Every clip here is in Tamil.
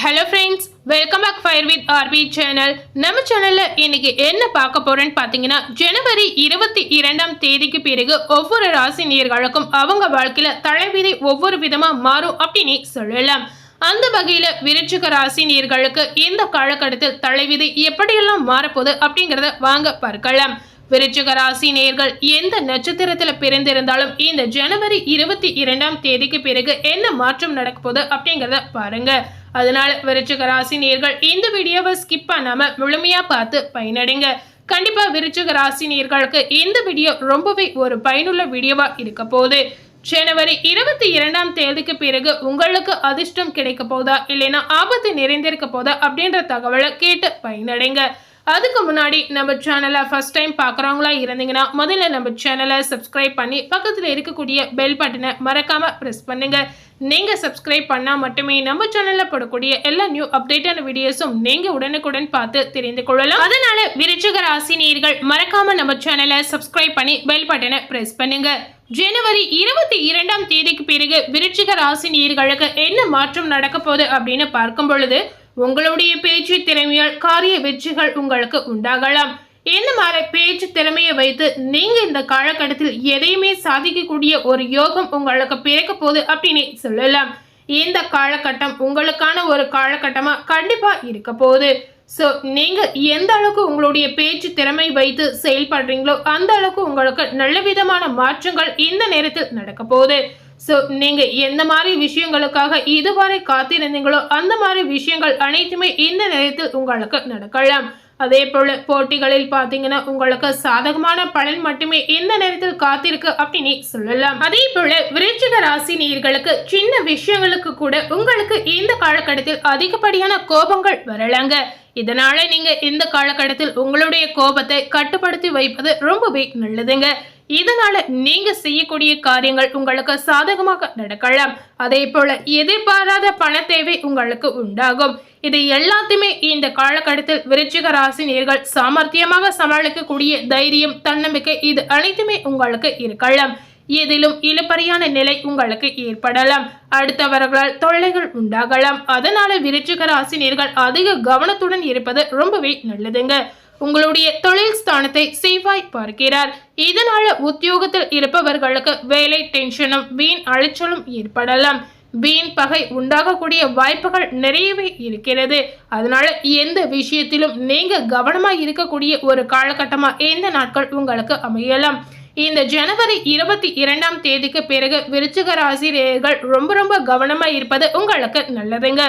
Hello friends welcome back fire with RP channel நம்ம சேனலில் இன்னைக்கு என்ன பார்க்க போகிறேன்னு பார்த்தீங்கன்னா ஜனவரி இருபத்தி இரண்டாம் தேதிக்கு பிறகு ஒவ்வொரு ராசி நேர்களுக்கும் அவங்க வாழ்க்கையில் தலைவிதி ஒவ்வொரு விதமாக மாறும் அப்படின்னு சொல்லலாம். அந்த வகையில் விருச்சிக ராசி நேர்களுக்கு இந்த காலகட்டத்தில் தலைவிதி எப்படியெல்லாம் மாறப்போகுது அப்படிங்கிறத வாங்க பார்க்கலாம். விருச்சிக ராசி நேர்கள் எந்த நட்சத்திரத்தில் பிறந்திருந்தாலும் இந்த ஜனவரி இருபத்தி இரண்டாம் தேதிக்கு பிறகு என்ன மாற்றம் நடக்க போகுது அப்படிங்கிறத பாருங்கள் அதனால விருச்சிக ராசி நேர்கள் இந்த வீடியோவை ஸ்கிப் பண்ணாம முழுமையா பார்த்து பயனடைங்க. கண்டிப்பா விருச்சிக ராசி நேர்களுக்கு இந்த வீடியோ ரொம்பவே ஒரு பயனுள்ள வீடியோவா இருக்க போகுது. ஜனவரி இருபத்தி இரண்டாம் தேதிக்கு பிறகு உங்களுக்கு அதிர்ஷ்டம் கிடைக்க போதா இல்லைன்னா ஆபத்து நிறைந்திருக்க போதா அப்படின்ற தகவலை கேட்டு பயனடைங்க. அதுக்கு முன்னாடி நம்ம சேனலை ஃபஸ்ட் டைம் பார்க்குறவங்களா இருந்தீங்கன்னா முதல்ல நம்ம சேனலை சப்ஸ்கிரைப் பண்ணி பக்கத்தில் இருக்கக்கூடிய பெல் பட்டனை மறக்காமல் ப்ரெஸ் பண்ணுங்கள் நீங்கள் சப்ஸ்கிரைப் பண்ணால் மட்டுமே நம்ம சேனலில் போடக்கூடிய எல்லா நியூ அப்டேட்டான வீடியோஸும் நீங்கள் உடனுக்குடன் பார்த்து தெரிந்து கொள்ளலாம். அதனால விருச்சிக ராசி நேர்கள் மறக்காமல் நம்ம சேனலை சப்ஸ்கிரைப் பண்ணி பெல் பட்டனை ப்ரெஸ் பண்ணுங்க. ஜனவரி இருபத்தி இரண்டாம் தேதிக்கு பிறகு விருச்சிக ராசி நேயர்களுக்கு என்ன மாற்றம் நடக்க போகுது அப்படின்னு பார்க்கும் பொழுது உங்களுடைய பேச்சு திறமையால் காரிய வெற்றிகள் உங்களுக்கு உண்டாகலாம். இந்த மாதிரி பேச்சு திறமையை வைத்து நீங்க இந்த காலகட்டத்தில் எதையுமே சாதிக்கக்கூடிய ஒரு யோகம் உங்களுக்கு பிறக்க போகுது அப்படின்னு சொல்லலாம். இந்த காலகட்டம் உங்களுக்கான ஒரு காலகட்டமா கண்டிப்பா இருக்க போகுது. ஸோ நீங்க எந்த அளவுக்கு உங்களுடைய பேச்சு திறமை வைத்து செயல்படுறீங்களோ அந்த அளவுக்கு உங்களுக்கு நல்ல விதமான மாற்றங்கள் இந்த நேரத்தில் நடக்க போகுது. ஸோ நீங்கள் எந்த மாதிரி விஷயங்களுக்காக இதுவரை காத்திருந்தீங்களோ அந்த மாதிரி விஷயங்கள் அனைத்துமே இந்த நேரத்தில் உங்களுக்கு நடக்கலாம். அதே போல் போட்டிகளில் பார்த்தீங்கன்னா உங்களுக்கு சாதகமான பலன் மட்டுமே இந்த நேரத்தில் காத்திருக்கு அப்படின்னு சொல்லலாம். அதே போல விருச்சிக ராசி நீர்களுக்கு சின்ன விஷயங்களுக்கு கூட உங்களுக்கு இந்த காலகட்டத்தில் அதிகப்படியான கோபங்கள் வரலாங்க. இதனால நீங்க இந்த காலகட்டத்தில் உங்களுடைய கோபத்தை கட்டுப்படுத்தி வைப்பது ரொம்பவே நல்லதுங்க. இதனால நீங்க செய்யக்கூடிய காரியங்கள் உங்களுக்கு சாதகமாக நடக்கலாம். அதே போல எதிர்பாராத பண தேவை உங்களுக்கு உண்டாகும். இது எல்லாத்தையுமே இந்த காலகட்டத்தில் விருச்சிக ராசி நேர்கள் சாமர்த்தியமாக சமாளிக்கக்கூடிய தைரியம் தன்னம்பிக்கை இது அனைத்துமே உங்களுக்கு இருக்கலாம். எதிலும் இழுபறியான நிலை உங்களுக்கு ஏற்படலாம். அடுத்தவர்களால் தொல்லைகள் உண்டாகலாம். அதனால விருச்சிக ராசினியர்கள் அதிக கவனத்துடன் இருப்பது ரொம்பவே நல்லதுங்க. உங்களுடைய தொழில் ஸ்தானத்தை செவ்வாய் பார்க்கிறார். இதனால உத்தியோகத்தில் இருப்பவர்களுக்கு வேலை டென்ஷனும் வீண் அலைச்சலும் ஏற்படலாம். வீண் பகை உண்டாகக்கூடிய வாய்ப்புகள் நிறையவே இருக்கிறது. அதனால எந்த விஷயத்திலும் நீங்க கவனமா இருக்கக்கூடிய ஒரு காலகட்டமா இந்த நாட்கள் உங்களுக்கு அமையலாம். இந்த ஜனவரி இருபத்தி இரண்டாம் தேதிக்கு பிறகு விருச்சிக ராசிரியர்கள் ரொம்ப ரொம்ப கவனமா இருப்பது உங்களுக்கு நல்லதுங்க.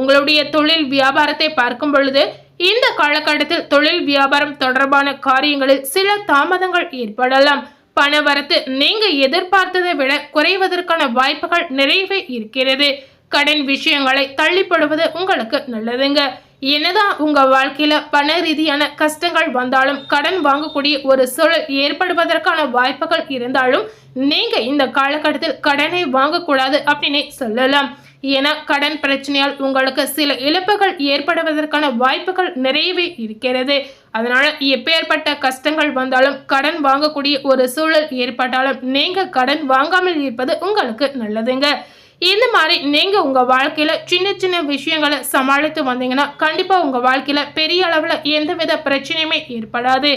உங்களுடைய தொழில் வியாபாரத்தை பார்க்கும் பொழுது இந்த காலகட்டத்தில் தொழில் வியாபாரம் தொடர்பான காரியங்களில் சில தாமதங்கள் ஏற்படலாம். பணவரத்து நீங்க எதிர்பார்த்ததை விட குறைவதற்கான வாய்ப்புகள் நிறையவே இருக்கிறது. கடன் விஷயங்களை தள்ளிப்படுவது உங்களுக்கு நல்லதுங்க. என்னதான் உங்க வாழ்க்கையில பண ரீதியான கஷ்டங்கள் வந்தாலும் கடன் வாங்கக்கூடிய ஒரு சூழல் ஏற்படுவதற்கான வாய்ப்புகள் இருந்தாலும் நீங்க இந்த காலகட்டத்தில் கடனை வாங்கக்கூடாது அப்படின்னு சொல்லலாம். என கடன் பிரச்சனையால் உங்களுக்கு சில இழப்புகள் ஏற்படுவதற்கான வாய்ப்புகள் நிறையவே இருக்கிறது. அதனால் எப்பேற்பட்ட கஷ்டங்கள் வந்தாலும் கடன் வாங்கக்கூடிய ஒரு சூழல் ஏற்பட்டாலும் நீங்கள் கடன் வாங்காமல் இருப்பது உங்களுக்கு நல்லதுங்க. இந்த மாதிரி நீங்க உங்க வாழ்க்கையில சின்ன சின்ன விஷயங்களை சமாளித்து வந்தீங்கன்னா கண்டிப்பா உங்க வாழ்க்கையில பெரிய அளவுல எந்தவித பிரச்சனையுமே ஏற்படாது.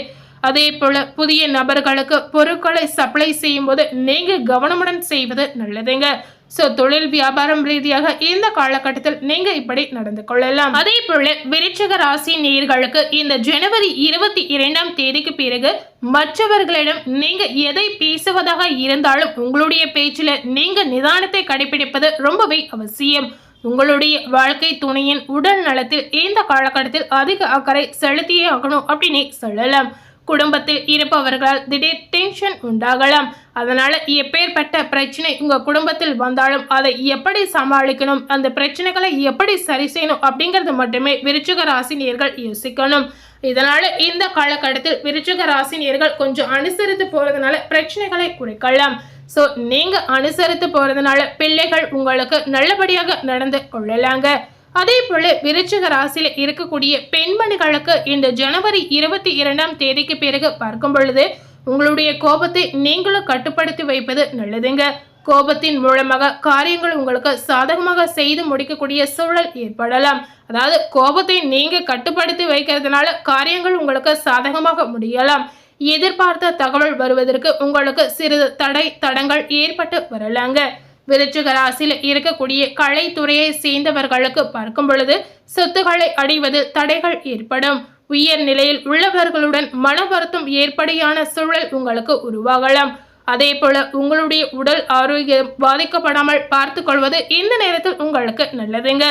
அதே போல புதிய நபர்களுக்கு பொருட்களை சப்ளை செய்யும் போது நீங்க கவனமுடன் செய்வது நல்லதுங்க. ஸோ தொழில் வியாபாரம் ரீதியாக இந்த காலகட்டத்தில் நீங்க இப்படி நடந்து கொள்ளலாம். அதே போல விருச்சக ராசி நேர்களுக்கு இந்த ஜனவரி இருபத்தி இரண்டாம் தேதிக்கு பிறகு மற்றவர்களிடம் நீங்க எதை பேசுவதாக இருந்தாலும் உங்களுடைய பேச்சில் நீங்க நிதானத்தை கடைபிடிப்பது ரொம்பவே அவசியம். உங்களுடைய வாழ்க்கை துணையின் உடல் நலத்தில் இந்த காலகட்டத்தில் அதிக அக்கறை செலுத்தியே ஆகணும் அப்படின்னு சொல்லலாம். குடும்பத்தில் இருப்பவர்களால் திடீர் டென்ஷன் உண்டாகலாம். அதனால் எப்பேற்பட்ட பிரச்சனை உங்கள் குடும்பத்தில் வந்தாலும் அதை எப்படி சமாளிக்கணும் அந்த பிரச்சனைகளை எப்படி சரி செய்யணும் அப்படிங்கிறது மட்டுமே விருச்சிக ராசினியர்கள் யோசிக்கணும். இதனால் இந்த காலகட்டத்தில் விருச்சிக ராசினியர்கள் கொஞ்சம் அனுசரித்து போகிறதுனால பிரச்சனைகளை குறைக்கலாம். ஸோ நீங்கள் அனுசரித்து போகிறதுனால பிள்ளைகள் உங்களுக்கு நல்லபடியாக நடந்து கொள்ளலாங்க. அதே போல விருச்சிக ராசியில் இருக்கக்கூடிய பெண்மணிகளுக்கு இந்த ஜனவரி இருபத்தி இரண்டாம் தேதிக்கு பிறகு பார்க்கும் பொழுது உங்களுடைய கோபத்தை நீங்களும் கட்டுப்படுத்தி வைப்பது நல்லதுங்க. கோபத்தின் மூலமாக காரியங்கள் உங்களுக்கு சாதகமாக செய்து முடிக்கக்கூடிய சூழல் ஏற்படலாம். அதாவது கோபத்தை நீங்க கட்டுப்படுத்தி வைக்கிறதுனால காரியங்கள் உங்களுக்கு சாதகமாக முடியலாம். எதிர்பார்த்த தகவல் வருவதற்கு உங்களுக்கு சிறிது தடை தடங்கள் ஏற்பட்டு வரலாங்க. விருச்சிக ராசியில் இருக்கக்கூடிய கலைத்துறையை சேர்ந்தவர்களுக்கு பார்க்கும் பொழுது சொத்துக்களை அடைவது தடைகள் ஏற்படும். உயர் நிலையில் உள்ளவர்களுடன் மன வருத்தம் ஏற்படியான சூழல் உங்களுக்கு உருவாகலாம். அதே போல உங்களுடைய உடல் ஆரோக்கியம் பாதிக்கப்படாமல் பார்த்து கொள்வது இந்த நேரத்தில் உங்களுக்கு நல்லதுங்க.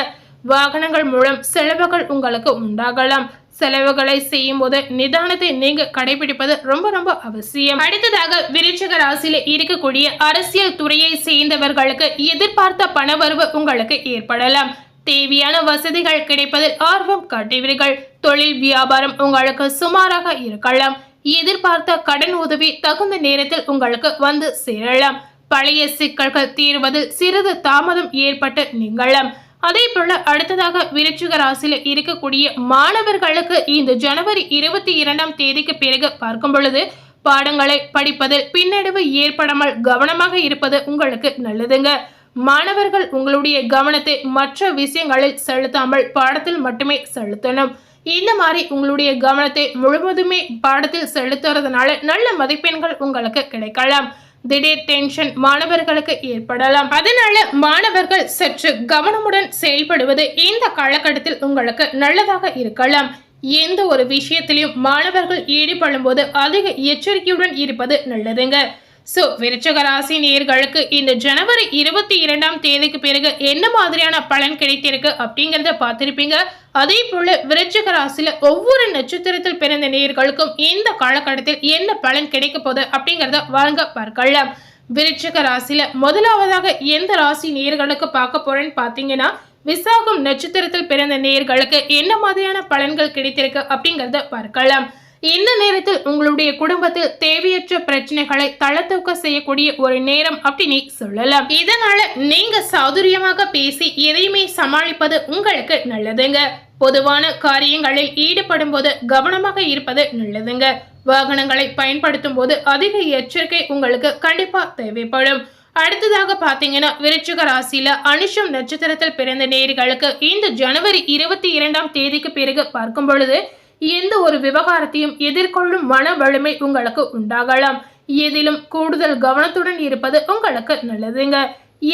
வாகனங்கள் மூலம் செலவுகள் உங்களுக்கு உண்டாகலாம். செலவுகளை செய்யும் போது நிதானத்தை நீங்க கடைபிடிப்பது ரொம்ப ரொம்ப அவசியம். அடுத்ததாக விருச்சக ராசியில இருக்கக்கூடிய அரசியல் துறையை சேர்ந்தவர்களுக்கு எதிர்பார்த்த பணவரவு உங்களுக்கு ஏற்படலாம். தேவையான வசதிகள் கிடைப்பதில் ஆர்வம் காட்டுவீர்கள். தொழில் வியாபாரம் உங்களுக்கு சுமாராக இருக்கலாம். எதிர்பார்த்த கடன் உதவி தகுந்த நேரத்தில் உங்களுக்கு வந்து சேரலாம். பழைய சிக்கல்கள் தீர்வதில் சிறிது தாமதம் ஏற்பட்டு நீங்களாம் அதே போல அடுத்ததாக விருச்சிக ராசியில இருக்கக்கூடிய மாணவர்களுக்கு இந்த ஜனவரி இருபத்தி இரண்டாம் தேதிக்கு பிறகு பார்க்கும் பொழுது பாடங்களை படிப்பதில் பின்னடைவு ஏற்படாமல் கவனமாக இருப்பது உங்களுக்கு நல்லதுங்க. மாணவர்கள் உங்களுடைய கவனத்தை மற்ற விஷயங்களில் செலுத்தாமல் பாடத்தில் மட்டுமே செலுத்தணும். இந்த மாதிரி உங்களுடைய கவனத்தை முழுவதுமே பாடத்தில் செலுத்துறதுனால நல்ல மதிப்பெண்கள் உங்களுக்கு கிடைக்கலாம். திடீர் டென்ஷன் மாணவர்களுக்கு ஏற்படலாம். அதனால மாணவர்கள் சற்று கவனமுடன் செயல்படுவது இந்த காலகட்டத்தில் உங்களுக்கு நல்லதாக இருக்கலாம். எந்த ஒரு விஷயத்திலையும் மாணவர்கள் ஈடுபடும் போது அதிக எச்சரிக்கையுடன் இருப்பது நல்லதுங்க. ஸோ விருச்சகராசி நேர்களுக்கு இந்த ஜனவரி இருபத்தி இரண்டாம் தேதிக்கு பிறகு என்ன மாதிரியான பலன் கிடைத்திருக்கு அப்படிங்கிறத பார்த்துருப்பீங்க. அதே போல விருச்சக ராசியில ஒவ்வொரு நட்சத்திரத்தில் பிறந்த நேர்களுக்கும் இந்த காலகட்டத்தில் என்ன பலன் கிடைக்க போகுது அப்படிங்கிறத வாங்க பார்க்கலாம். விருச்சக ராசியில முதலாவதாக எந்த ராசி நேர்களுக்கு பார்க்க போறேன்னு பார்த்தீங்கன்னா விசாகம் நட்சத்திரத்தில் பிறந்த நேர்களுக்கு என்ன மாதிரியான பலன்கள் கிடைத்திருக்கு அப்படிங்கிறத பார்க்கலாம். இந்த நேரத்தில் உங்களுடைய குடும்பத்தில் தேவையற்ற பிரச்சனைகளை தளத்தூக்க செய்யக்கூடிய ஒரு நேரம் அப்படின்னு சொல்லலாம். இதனால நீங்க சௌகரியமாக பேசி எதையுமே சமாளிப்பது உங்களுக்கு நல்லதுங்க. பொதுவான காரியங்களில் ஈடுபடும் போது கவனமாக இருப்பது நல்லதுங்க. வாகனங்களை பயன்படுத்தும் போது அதிக எச்சரிக்கை உங்களுக்கு கண்டிப்பா தேவைப்படும். அடுத்ததாக பாத்தீங்கன்னா விருச்சிக ராசியில அனுஷம் நட்சத்திரத்தில் பிறந்த நேர்களுக்கு இந்த ஜனவரி இருபத்தி இரண்டாம் தேதிக்கு பிறகு பார்க்கும் பொழுது எந்த ஒரு விவகாரத்தையும் எதிர்கொள்ளும் மன வலிமை உங்களுக்கு உண்டாகலாம். எதிலும் கூடுதல் கவனத்துடன் இருப்பது உங்களுக்கு நல்லதுங்க.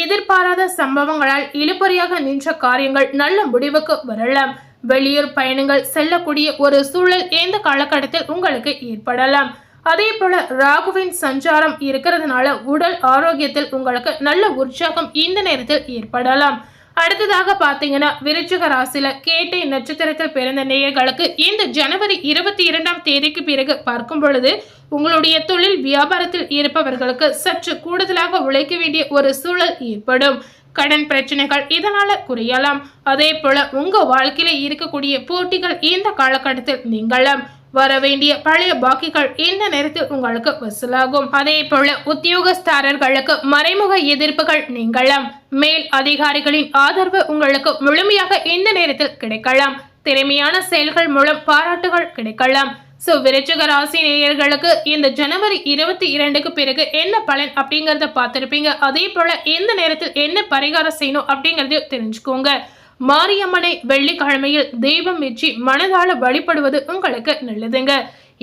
எதிர்பாராத சம்பவங்களால் இழுபறியாக நின்ற காரியங்கள் நல்ல முடிவுக்கு வரலாம். வெளியூர் பயணங்கள் செல்லக்கூடிய ஒரு சூழல் எந்த காலகட்டத்தில் உங்களுக்கு ஏற்படலாம். அதே போல ராகுவின் சஞ்சாரம் இருக்கிறதுனால உடல் ஆரோக்கியத்தில் உங்களுக்கு நல்ல உற்சாகம் இந்த நேரத்தில் ஏற்படலாம். அடுத்ததாக பார்த்தீங்கன்னா விருச்சிக ராசியில கேட்டை நட்சத்திரத்தில் பிறந்த நேயர்களுக்கு இந்த ஜனவரி இருபத்தி இரண்டாம் தேதிக்கு பிறகு பார்க்கும் பொழுது உங்களுடைய தொழில் வியாபாரத்தில் இருப்பவர்களுக்கு சற்று கூடுதலாக உழைக்க வேண்டிய ஒரு சூழல் ஏற்படும். கடன் பிரச்சனைகள் இதனால குறையலாம். அதே போல உங்க வாழ்க்கையில இருக்கக்கூடிய போட்டிகள் இந்த காலகட்டத்தில் நீங்களாம் வர வேண்டிய பழைய பாக்கிகள் இந்த நேரத்தில் உங்களுக்கு வசூலாகும். அதே போல உத்தியோகஸ்தாரர்களுக்கு மறைமுக எதிர்ப்புகள் நீங்களாம் மேல் அதிகாரிகளின் ஆதரவு உங்களுக்கு முழுமையாக இந்த நேரத்தில் கிடைக்கலாம். திறமையான செயல்கள் மூலம் பாராட்டுகள் கிடைக்கலாம். ஸோ விருச்சிக ராசி நேயர்களுக்கு இந்த ஜனவரி இருபத்தி இரண்டுக்கு பிறகு என்ன பலன் அப்படிங்கிறத பார்த்துருப்பீங்க. அதே போல இந்த நேரத்தில் என்ன பரிகாரம் செய்யணும் அப்படிங்கிறதையும் தெரிஞ்சுக்கோங்க. மாரியம்மனை வெள்ளிக்கிழமையில் தெய்வம் வெற்றி மனதால வழிபடுவது உங்களுக்கு நல்லதுங்க.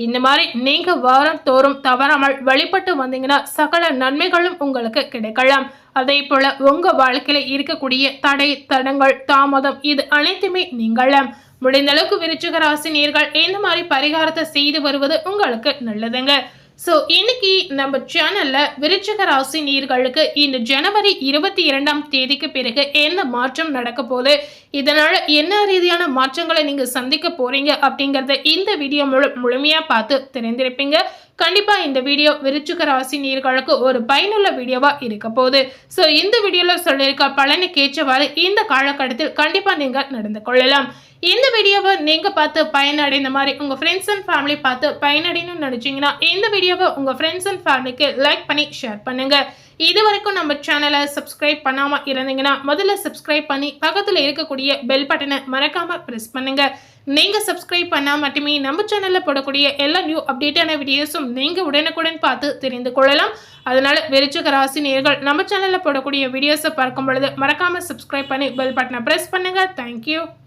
இந்த மாதிரி நீங்க வாரம் தோறும் தவறாமல் வழிபட்டு வந்தீங்கன்னா சகல நன்மைகளும் உங்களுக்கு கிடைக்கலாம். அதே போல உங்க வாழ்க்கையில இருக்கக்கூடிய தடை தடங்கள் தாமதம் இது அனைத்துமே நீங்களாம் முடிந்த அளவுக்கு விருச்சிக ராசி நேர்கள் இந்த மாதிரி பரிகாரத்தை செய்து வருவது உங்களுக்கு நல்லதுங்க. ஸோ இன்னைக்கு நம்ம சேனலில் விருச்சக ராசி நீர்களுக்கு இந்த ஜனவரி இருபத்தி இரண்டாம் தேதிக்கு பிறகு என்ன மாற்றம் நடக்க போகுது? இதனால் என்ன ரீதியான மாற்றங்களை நீங்கள் சந்திக்க போகிறீங்க அப்படிங்கிறத இந்த வீடியோ முழு முழுமையாக பார்த்து தெரிந்திருப்பீங்க. கண்டிப்பாக இந்த வீடியோ விருச்சிக ராசி நீர்களுக்கு ஒரு பயனுள்ள வீடியோவாக இருக்க போகுது. ஸோ இந்த வீடியோவில் சொல்லியிருக்க பலனுக்கு ஏற்றவாறு இந்த காலகட்டத்தில் கண்டிப்பாக நீங்கள் நடந்து கொள்ளலாம். இந்த வீடியோவை நீங்கள் பார்த்து பயனடைந்த மாதிரி உங்கள் ஃப்ரெண்ட்ஸ் அண்ட் ஃபேமிலி பார்த்து பயனடையணும்னு நினச்சிங்கன்னா இந்த வீடியோவை உங்கள் ஃப்ரெண்ட்ஸ் அண்ட் ஃபேமிலிக்கு லைக் பண்ணி ஷேர் பண்ணுங்கள் இது வரைக்கும் நம்ம சேனலை சப்ஸ்கிரைப் பண்ணாமல் இருந்தீங்கன்னா முதல்ல சப்ஸ்கிரைப் பண்ணி பக்கத்தில் இருக்கக்கூடிய பெல் பட்டனை மறக்காமல் ப்ரெஸ் பண்ணுங்கள் நீங்கள் சப்ஸ்கிரைப் பண்ணால் மட்டுமே நம்ம சேனலில் போடக்கூடிய எல்லா நியூ அப்டேட்டான வீடியோஸும் நீங்கள் உடனுக்குடன் பார்த்து தெரிந்து கொள்ளலாம். அதனால் விருச்சிக ராசி நேர்கள் நம்ம சேனலில் போடக்கூடிய வீடியோஸை பார்க்கும் பொழுது மறக்காமல் சப்ஸ்கிரைப் பண்ணி பெல் பட்டனை ப்ரெஸ் பண்ணுங்கள் தேங்க்யூ